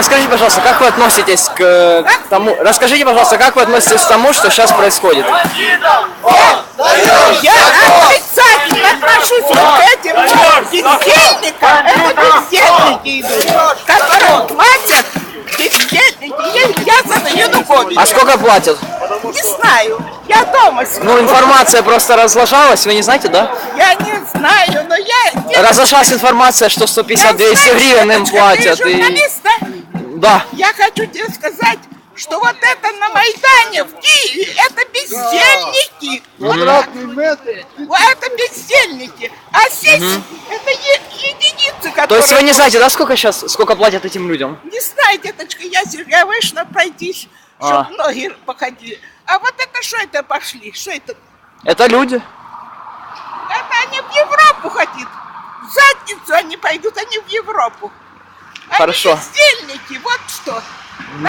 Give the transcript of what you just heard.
Расскажите, пожалуйста, как вы относитесь к тому... Расскажите, пожалуйста, как вы относитесь к тому, что сейчас происходит? Я отрицательно отношусь к этим бездельникам. Это бездельники идут, которые платят бездельники. Я, я за Януковича. А сколько платят? Не знаю. Я дома сижу. Ну, информация просто разложалась, вы не знаете, да? Я не знаю, но я... Разошлась информация, что Я 150-200 знаю, гривен им платят. И... да? Да. Я хочу тебе сказать, что вот это на Майдане в Киеве, это бездельники. Квадратный метр. Вот это бездельники. А здесь это е- единицы, которые... То есть вы не знаете, да, сколько сейчас, сколько платят этим людям? Не знаю, деточка, я, я вышла пройтись, А. чтобы ноги походили. А вот это что это пошли? Что это? Это люди. Это они в Европу хотят. В задницу они пойдут, они в Европу. Они Хорошо. бездельники, вот что.